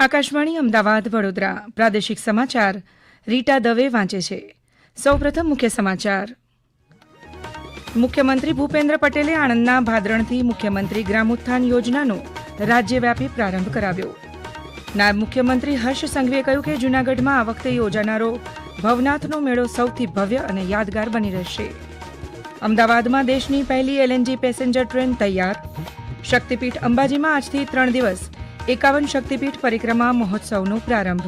આકાશવાણી અમદાવાદ, વડોદરા. પ્રાદેશિક સમાચાર રીટા દવે વાંચે છે. સૌપ્રથમ મુખ્ય સમાચાર. મુખ્યમંત્રી ભૂપેન્દ્ર પટેલે આણંદના ભાદરણથી મુખ્યમંત્રી ગ્રામ ઉત્થાન યોજનાનો રાજ્યવ્યાપી પ્રારંભ કરાવ્યો. નાયબ મુખ્યમંત્રી હર્ષ સંઘવીએ કહ્યું કે જૂનાગઢમાં આ વખતે યોજાનારો ભવનાથનો મેળો સૌથી ભવ્ય અને યાદગાર બની રહેશે. અમદાવાદમાં દેશની પહેલી એલએનજી પેસેન્જર ટ્રેન તૈયાર. શક્તિપીઠ અંબાજીમાં આજથી ત્રણ દિવસ એકાવન શક્તિપીઠ પરિક્રમા મહોત્સવનો પ્રારંભ.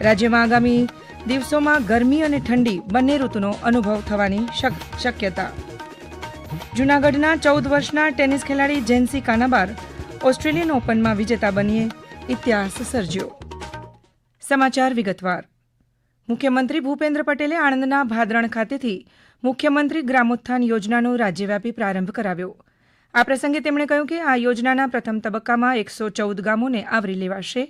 રાજ્યમાં આગામી દિવસોમાં ગરમી અને ઠંડી બંને ઋતુનો અનુભવ થવાની શક- શક્યતા. જૂનાગઢના ચૌદ વર્ષના ટેનિસ ખેલાડી જેન્સી કાનાબાર ઓસ્ટ્રેલિયન ઓપનમાં વિજેતા બનીએ ઇતિહાસ સર્જ્યો. સમાચાર વિગતવાર. મુખ્યમંત્રી ભૂપેન્દ્ર પટેલે આણંદના ભાદરણ ખાતેથી મુખ્યમંત્રી ગ્રામોત્થાન યોજનાનો રાજ્યવ્યાપી પ્રારંભ કરાવ્યો. આ પ્રસંગે તેમણે કહ્યું કે આ યોજનાના પ્રથમ તબક્કામાં એકસો ચૌદ ગામોને આવરી લેવાશે.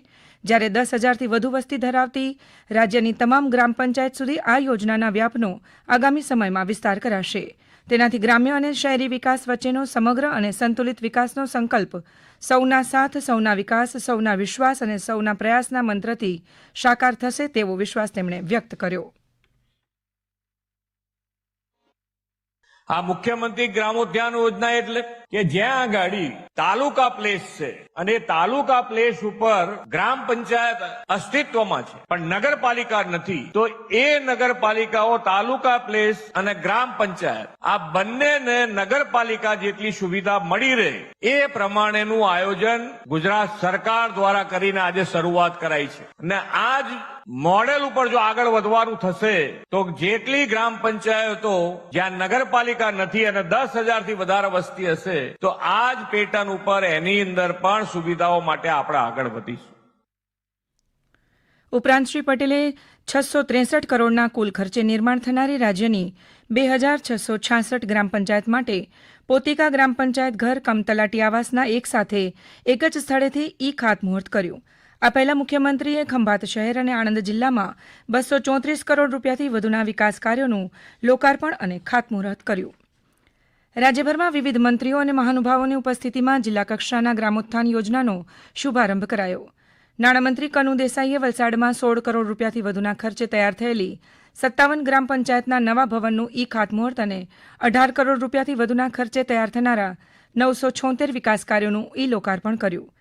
જ્યારે દસ હજારથી વધુ વસ્તી ધરાવતી રાજ્યની તમામ ગ્રામ પંચાયત સુધી આ યોજનાના વ્યાપનો આગામી સમયમાં વિસ્તાર કરાશે. તેનાથી ગ્રામ્ય અને શહેરી વિકાસ વચ્ચેનો સમગ્ર અને સંતુલિત વિકાસનો સંકલ્પ સૌના સાથ, સૌના વિકાસ, સૌના વિશ્વાસ અને સૌના પ્રયાસના મંત્રથી સાકાર થશે તેવો વિશ્વાસ તેમણે વ્યક્ત કર્યો. આ મુખ્યમંત્રી ગ્રામોદ્યાન યોજના એટલે કે જ્યાં ગાડી તાલુકા પ્લેસ છે અને તાલુકા પ્લેસ ઉપર ગ્રામ પંચાયત અસ્તિત્વમાં છે. પણ નગરપાલિકા નથી. તો એ નગરપાલિકાઓ તાલુકા પ્લેસ અને ગ્રામ પંચાયત, આ બંનેને નગરપાલિકા જેટલી સુવિધા મળી રહે એ પ્રમાણેનું આયોજન ગુજરાત સરકાર દ્વારા કરીને આજે શરૂઆત કરાઈ છે. અને આજ મોડેલ ઉપર જો આગળ વધવાનું થશે, તો જેટલી ગ્રામ પંચાયતો જ્યાં નગરપાલિકા નથી અને દસ હજારથી વધારે વસ્તી હશે, તો આ જ પેટર્ન ઉપર એની અંદર પણ સુવિધાઓ માટે આપણે આગળ વધીશું. ઉપરાંત શ્રી પટેલે છસો ત્રેસઠ કરોડના કુલ ખર્ચે નિર્માણ થનારી રાજ્યની બે હજાર છસો છાસઠ ગ્રામ પંચાયત માટે પોતિકા ગ્રામ પંચાયત ઘર કમ તલાટી આવાસના એક સાથે એક જ સ્થળેથી ઈ ખાતમુહૂર્ત કર્યું. આ પહેલા મુખ્યમંત્રીએ ખંભાત શહેર અને આણંદ જિલ્લામાં બસો ચોત્રીસ કરોડ રૂપિયાથી વધુના વિકાસ કાર્યોનું લોકાર્પણ અને ખાતમુહૂર્ત કર્યું. રાજ્યભરમાં વિવિધ મંત્રીઓ અને મહાનુભાવોની ઉપસ્થિતિમાં જિલ્લા કક્ષાના ગ્રામોત્થાન યોજનાનો શુભારંભ કરાયો. નાણામંત્રી કનુ દેસાઈએ વલસાડમાં સોળ કરોડ રૂપિયાથી વધુના ખર્ચે તૈયાર થયેલી સત્તાવન ગ્રામ પંચાયતના નવા ભવનનું ઈ ખાતમુહૂર્ત અને અઢાર કરોડ રૂપિયાથી વધુના ખર્ચે તૈયાર થનારા નવસો છોતેર વિકાસ કાર્યોનું ઈ લોકાર્પણ કર્યું.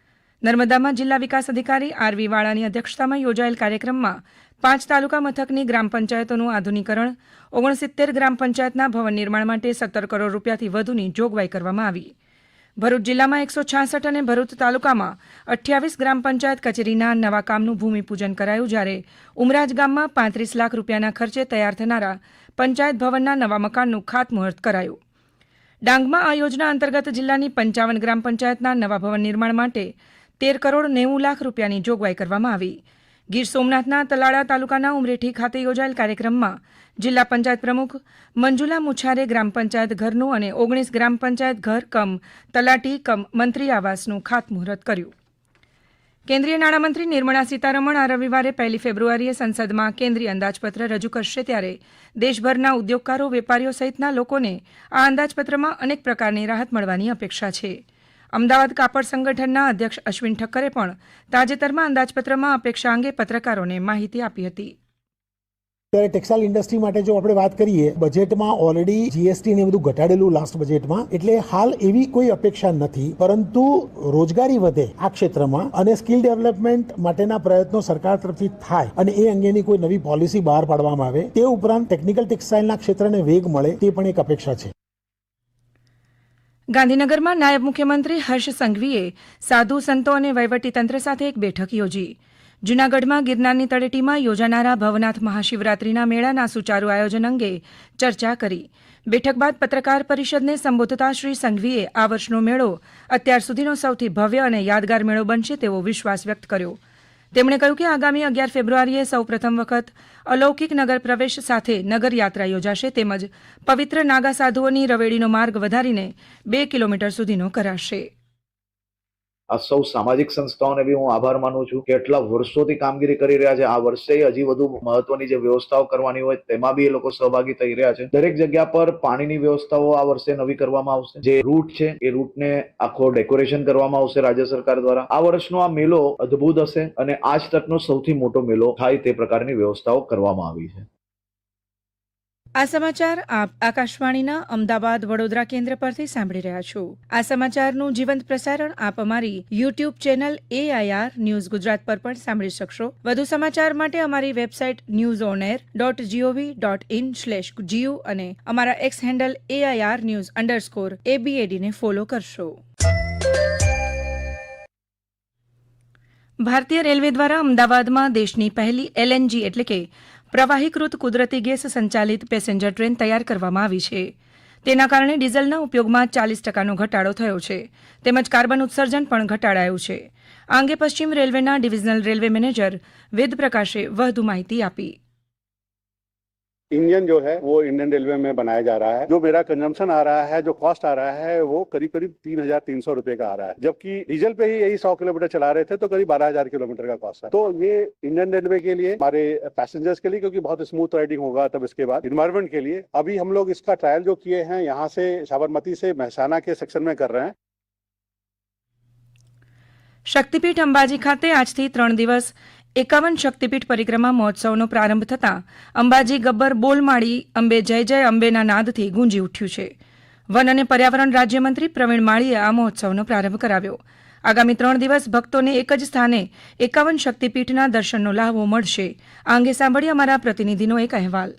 નર્મદામાં જિલ્લા વિકાસ અધિકારી આરવી વાળાની અધ્યક્ષતામાં યોજાયેલ કાર્યક્રમમાં પાંચ તાલુકા મથકની ગ્રામ પંચાયતોનું આધુનિકરણ, ઓગણસિત્તેર ગ્રામ પંચાયતના ભવન નિર્માણ માટે સત્તર કરોડ રૂપિયાથી વધુની જોગવાઈ કરવામાં આવી. ભરૂચ જિલ્લામાં એકસો છાસઠ અને ભરૂચ તાલુકામાં અઠ્યાવીસ ગ્રામ પંચાયત કચેરીના નવા કામનું ભૂમિપૂજન કરાયું જ્યારે ઉમરાજ ગામમાં પાંત્રીસ લાખ રૂપિયાના ખર્ચે તૈયાર થનારા પંચાયત ભવનના નવા મકાનનું ખાતમુહૂર્ત કરાયું. ડાંગમાં આ યોજના અંતર્ગત જિલ્લાની પંચાવન ગ્રામ પંચાયતના નવા ભવન નિર્માણ માટે તેર કરોડ નેવું લાખ રૂપિયાની જોગવાઈ કરવામાં આવી. ગીર સોમનાથના તલાળા તાલુકાના ઉમરેઠી ખાતે યોજાયેલ કાર્યક્રમમાં જિલ્લા પંચાયત પ્રમુખ મંજુલા મુછારે ગ્રામ પંચાયત ઘરનું અને ઓગણીસ ગ્રામ પંચાયત ઘર કમ તલાટી કમ મંત્રી આવાસનું ખાતમુહૂર્ત કર્યું. કેન્દ્રીય નાણામંત્રી નિર્મળા સીતારમણ આ રવિવારે પહેલી ફેબ્રુઆરીએ સંસદમાં કેન્દ્રીય અંદાજપત્ર રજૂ કરશે ત્યારે દેશભરના ઉદ્યોગકારો, વેપારીઓ સહિતના લોકોને આ અંદાજપત્રમાં અનેક પ્રકારની રાહત મળવાની અપેક્ષા છે. અમદાવાદ કાપડ સંગઠનના અધ્યક્ષ અશ્વિન ઠક્કરે પણ તાજેતરમાં અંદાજપત્રમાં અપેક્ષા અંગે પત્રકારોને માહિતી આપી હતી. ત્યારે ટેક્સટાઇલ ઇન્ડસ્ટ્રી માટે જો આપણે વાત કરીએ, બજેટમાં ઓલરેડી જીએસટી ને બધું ઘટાડેલું લાસ્ટ બજેટમાં, એટલે હાલ એવી કોઈ અપેક્ષા નથી, પરંતુ રોજગારી વધે આ ક્ષેત્રમાં અને સ્કિલ ડેવલપમેન્ટ માટેના પ્રયત્નો સરકાર તરફથી થાય અને એ અંગેની કોઈ નવી પોલિસી બહાર પાડવામાં આવે, તે ઉપરાંત ટેકનિકલ ટેક્સટાઇલના ક્ષેત્રને વેગ મળે તે પણ એક અપેક્ષા છે. ગાંધીનગરમાં નાયબ મુખ્યમંત્રી હર્ષ સંઘવીએ સાધુ સંતો અને વહીવટીતંત્ર સાથે એક બેઠક યોજી. જૂનાગઢમાં ગિરનારની તળેટીમાં યોજાનારા ભવનાથ મહાશિવરાત્રિના મેળાના સુચારુ આયોજન અંગે ચર્ચા કરી. બેઠક બાદ પત્રકાર પરિષદને સંબોધતા શ્રી સંઘવીએ આ વર્ષનો મેળો અત્યાર સુધીનો સૌથી ભવ્ય અને યાદગાર મેળો બનશે તેવો વિશ્વાસ વ્યક્ત કર્યો. તેમણે કહ્યું કે આગામી અગિયાર ફેબ્રુઆરીએ સૌ પ્રથમ વખત અલૌકિક નગર પ્રવેશ સાથે નગરયાત્રા યોજાશે તેમજ પવિત્ર નાગા સાધુઓની રવેડીનો માર્ગ વધારીને બે કિલોમીટર સુધીનો કરાશે. આ સૌ સામાજિક સંસ્થાઓને બી હું આભાર માનું છું કે એટલા વર્ષોથી કામગીરી કરી રહ્યા છે. આ વર્ષે હજી વધુ મહત્વની જે વ્યવસ્થાઓ કરવાની હોય તેમાં બી એ લોકો સહભાગી થઈ રહ્યા છે. દરેક જગ્યા પર પાણીની વ્યવસ્થાઓ આ વર્ષે નવી કરવામાં આવશે. જે રૂટ છે એ રૂટને આખો ડેકોરેશન કરવામાં આવશે રાજ્ય સરકાર દ્વારા. આ વર્ષનો આ મેલો અદ્ભુત હશે અને આજ તકનો સૌથી મોટો મેલો થાય તે પ્રકારની વ્યવસ્થાઓ કરવામાં આવી છે. આ સમાચાર આપ આકાશવાણીના અમદાવાદ વડોદરા કેન્દ્ર પરથી સાંભળી રહ્યા છો. આ સમાચારનું જીવંત પ્રસારણ આપ અમારી YouTube channel AIR news Gujarat પર પણ સાંભળી શકશો. વધુ સમાચાર માટે અમારી website news on air dot G O V dot in slash G U અને અમારા X handle AIR news underscore એબીએડીને follow કરશો. ભારતીય રેલવે દ્વારા અમદાવાદમાં દેશની પહેલી એલએનજી એટલે કે પ્રવાહીકૃત કુદરતી ગેસ સંચાલિત પેસેન્જર ટ્રેન તૈયાર કરવામાં આવી છે. તેના કારણે ડીઝલના ઉપયોગમાં ચાલીસ ટકાનો ઘટાડો થયો છે. તેમજ કાર્બન ઉત્સર્જન પણ ઘટાડાયું છે. આ અંગે પશ્ચિમ રેલવેના ડિવિઝનલ રેલવે મેનેજર વેદ પ્રકાશે વધુ માહિતી આપી. इंजन जो है वो इंडियन रेलवे में बनाया जा रहा है जो मेरा कंजम्पशन आ रहा है जो कॉस्ट आ रहा है वो करीब करीब तीन हजार तीन सौ रुपए का आ रहा है जबकि डीजल पे ही यही सौ किलोमीटर चला रहे थे तो करीब बारह हजार किलोमीटर का कॉस्ट है तो ये इंडियन रेलवे के लिए हमारे पैसेंजर्स के लिए क्योंकि बहुत स्मूथ राइडिंग होगा तब इसके बाद इन्वायरमेंट के लिए अभी हम लोग इसका ट्रायल जो किए हैं यहाँ से साबरमती से महसाना के सेक्शन में कर रहे हैं શક્તિપીઠ અંબાજી ખાતે આજથી ત્રણ દિવસ એકાવન શક્તિપીઠ પરિક્રમા મહોત્સવનો પ્રારંભ થતાં અંબાજી ગબ્બર બોલમાળી અંબે જય જય અંબેના નાદથી ગુંજી ઉઠ્યું છે. વન અને પર્યાવરણ રાજ્યમંત્રી પ્રવીણ માળીએ આ મહોત્સવનો પ્રારંભ કરાવ્યો. આગામી ત્રણ દિવસ ભક્તોને એક જ સ્થાને એકાવન શક્તિપીઠના દર્શનનો લાહવો મળશે. આ અંગે સાંભળી અમારા પ્રતિનિધિનો એક અહેવાલ.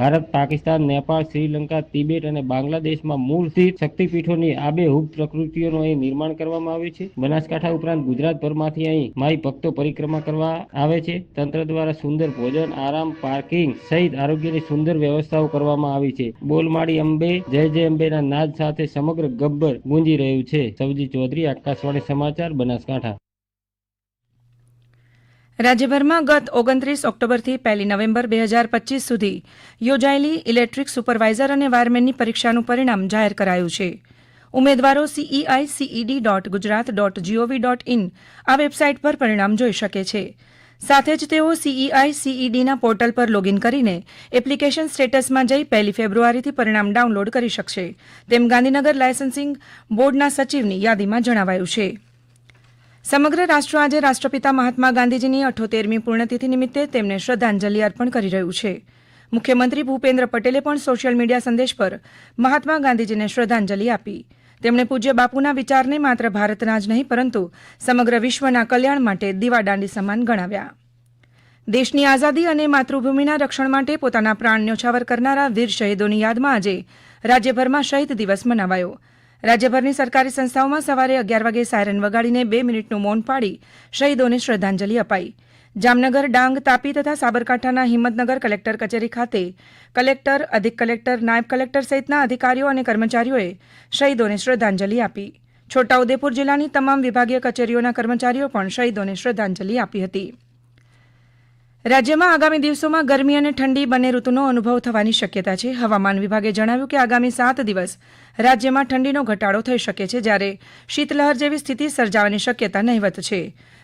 ભારત, પાકિસ્તાન, નેપાળ, શ્રીલંકા, તિબેટ અને બાંગ્લાદેશમાં મૂળ સ્થિત શક્તિપીઠોની આબેહૂબ પ્રકૃતિઓનું અહીં નિર્માણ કરવામાં આવ્યું છે. બનાસકાંઠા ઉપરાંત ગુજરાતભરમાંથી અહીં માઈ ભક્તો પરિક્રમા કરવા આવે છે. તંત્ર દ્વારા સુંદર ભોજન, આરામ, પાર્કિંગ સહિત આરોગ્યની સુંદર વ્યવસ્થાઓ કરવામાં આવી છે. બોલમાળી અંબે, જય જય અંબેના નાદ સાથે સમગ્ર ગબ્બર ગુંજી રહ્યું છે. સવજી ચૌધરી, આકાશવાણી સમાચાર, બનાસકાંઠા. રાજ્યભરમાં ગત ઓગણત્રીસ ઓક્ટોબરથી પહેલી નવેમ્બર બે હજાર પચીસ સુધી યોજાયેલી ઇલેક્ટ્રિક સુપરવાઇઝર અને વાયરમેનની પરીક્ષાનું પરિણામ જાહેર કરાયું છે. ઉમેદવારો C E I C E D dot Gujarat dot G O V dot in આ વેબસાઇટ પર પરિણામ જોઈ શકે છે. સાથે જ તેઓ સીઈઆઈ સીઈડીના પોર્ટલ પર લોગિન કરીને એપ્લિકેશન સ્ટેટસમાં જઈ પહેલી ફેબ્રુઆરીથી પરિણામ ડાઉનલોડ કરી શકશે. તેમ ગાંધીનગર લાયસન્સિંગ બોર્ડના સચિવની યાદીમાં જણાવાયું છે. સમગ્ર રાષ્ટ્ર આજે રાષ્ટ્રપિતા મહાત્મા ગાંધીજીની અઠોતેરમી પૂર્ણતિથિ નિમિત્તે તેમને શ્રદ્ધાંજલિ અર્પણ કરી રહ્યું છે. મુખ્યમંત્રી ભૂપેન્દ્ર પટેલે પણ સોશિયલ મીડિયા સંદેશ પર મહાત્મા ગાંધીજીને શ્રદ્ધાંજલિ આપી. તેમણે પૂજ્ય બાપુના વિચારને માત્ર ભારતના જ નહીં, પરંતુ સમગ્ર વિશ્વના કલ્યાણ માટે દીવાદાંડી સમાન ગણાવ્યા. દેશની આઝાદી અને માતૃભૂમિના રક્ષણ માટે પોતાના પ્રાણ ન્યોછાવર કરનારા વીર શહીદોની યાદમાં આજે રાજ્યભરમાં શહીદ દિવસ મનાવાયો. રાજ્યભરની સરકારી સંસ્થાઓમાં સવારે અગિયાર વાગે સાયરન વગાડીને બે મિનિટનું મૌન પાડી શહીદોને શ્રદ્ધાંજલિ અપાઈ. જામનગર, ડાંગ, તાપી તથા સાબરકાંઠાના હિંમતનગર કલેક્ટર કચેરી ખાતે કલેક્ટર, અધિક કલેક્ટર, નાયબ કલેક્ટર સહિતના અધિકારીઓ અને કર્મચારીઓએ શહીદોને શ્રદ્ધાંજલિ આપી. છોટાઉદેપુર જિલ્લાની તમામ વિભાગીય કચેરીઓના કર્મચારીઓ પણ શહીદોને શ્રદ્ધાંજલિ આપી હતી. રાજ્યમાં આગામી દિવસોમાં ગરમી અને ઠંડી બંને ઋતુનો અનુભવ થવાની શક્યતા છે. હવામાન વિભાગે જણાવ્યું કે આગામી સાત દિવસ રાજ્યમાં ઠંડીનો ઘટાડો થઈ શકે છે, જ્યારે શીતલહર જેવી સ્થિતિ સર્જાવાની શક્યતા નહીવત છે.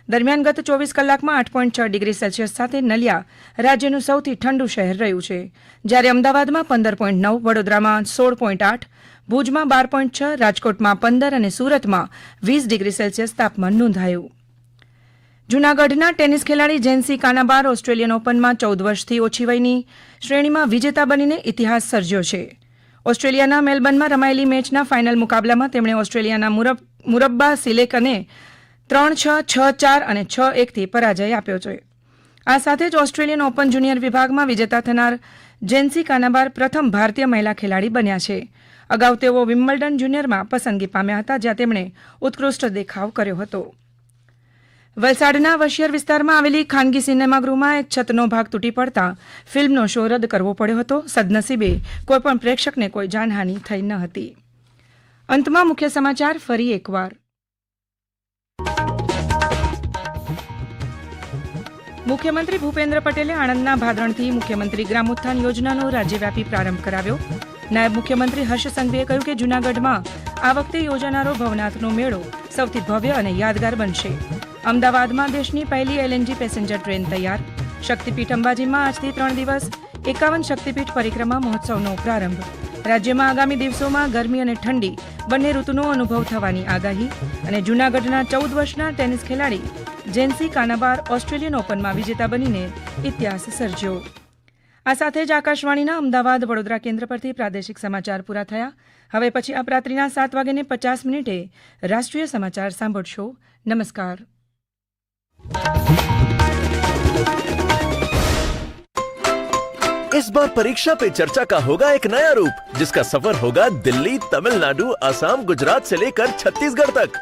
દરમિયાન ગત ચોવીસ કલાકમાં આઠ પોઈન્ટ છ ડિગ્રી સેલ્સિયસ સાથે નલિયા રાજ્યનું સૌથી ઠંડુ શહેર રહ્યું છે. જ્યારે અમદાવાદમાં પંદર પોઈન્ટ નવ, વડોદરામાં સોળ પોઈન્ટ આઠ, ભુજમાં બાર પોઈન્ટ છ, રાજકોટમાં પંદર અને સુરતમાં વીસ ડિગ્રી સેલ્સિયસ તાપમાન નોંધાયું. જૂનાગઢના ટેનિસ ખેલાડી જેન્સી કાનાબાર ઓસ્ટ્રેલિયન ઓપનમાં ચૌદ વર્ષથી ઓછી વયની શ્રેણીમાં વિજેતા બનીને ઇતિહાસ સર્જ્યો છે. ઓસ્ટ્રેલિયાના મેલબર્નમાં રમાયેલી મેચના ફાઇનલ મુકાબલામાં તેમણે ઓસ્ટ્રેલિયાના મુરબ, મુરબ્બા સિલેકને ત્રણ છ છ ચાર અને છ એકથી પરાજય આપ્યો છે. આ સાથે જ ઓસ્ટ્રેલિયન ઓપન જુનિયર વિભાગમાં વિજેતા થનાર જેન્સી કાનાબાર પ્રથમ ભારતીય મહિલા ખેલાડી બન્યા છે. અગાઉ તેઓ વિમ્બલ્ડન જુનિયરમાં પસંદગી પામ્યા હતા, જ્યાં તેમણે ઉત્કૃષ્ટ દેખાવ કર્યો હતો. વલસાડના વશિયર વિસ્તારમાં આવેલી ખાનગી સિનેમાગૃહમાં એક છતનો ભાગ તૂટી પડતા ફિલ્મનો શો રદ કરવો પડ્યો હતો સદનસીબે. કોઈપણ પ્રેક્ષકને કોઈ જાનહાનિ થઈ ન હતી. અંતમાં મુખ્ય સમાચાર ફરી એકવાર. મુખ્યમંત્રી ભૂપેન્દ્ર પટેલે આણંદના ભાદરણથી મુખ્યમંત્રી ગ્રામોત્થાન યોજનાનો રાજ્યવ્યાપી પ્રારંભ કરાવ્યો. નાયબ મુખ્યમંત્રી હર્ષ સંઘવીએ કહ્યું કે જૂનાગઢમાં આ વખતે યોજાનારો ભવનાથનો મેળો સૌથી ભવ્ય અને યાદગાર બનશે. અમદાવાદમાં દેશની પહેલી એલએનજી પેસેન્જર ટ્રેન તૈયાર. શક્તિપીઠ અંબાજીમાં આજથી ત્રણ દિવસ, એકાવન શક્તિપીઠ પરિક્રમા મહોત્સવનો પ્રારંભ. રાજ્યમાં આગામી દિવસોમાં ગરમી અને ઠંડી બંને ઋતુનો અનુભવ થવાની આગાહી અને જૂનાગઢના ચૌદ વર્ષના ટેનિસ ખેલાડી જેન્સી કાનાબાર ઓસ્ટ્રેલિયન ઓપનમાં વિજેતા બનીને ઇતિહાસ સર્જ્યો. આ સાથે જ આકાશવાણીના અમદાવાદ વડોદરા કેન્દ્ર પરથી પ્રાદેશિક સમાચાર પૂરા થયા. હવે પછી આપ રાત્રિના સાત વાગ્યાને પચાસ મિનિટે રાષ્ટ્રીય સમાચાર સાંભળશો. નમસ્કાર. इस बार परीक्षा पे चर्चा का होगा एक नया रूप, जिसका सफ़र होगा दिल्ली, तमिलनाडु असम गुजरात से लेकर छत्तीसगढ़ तक।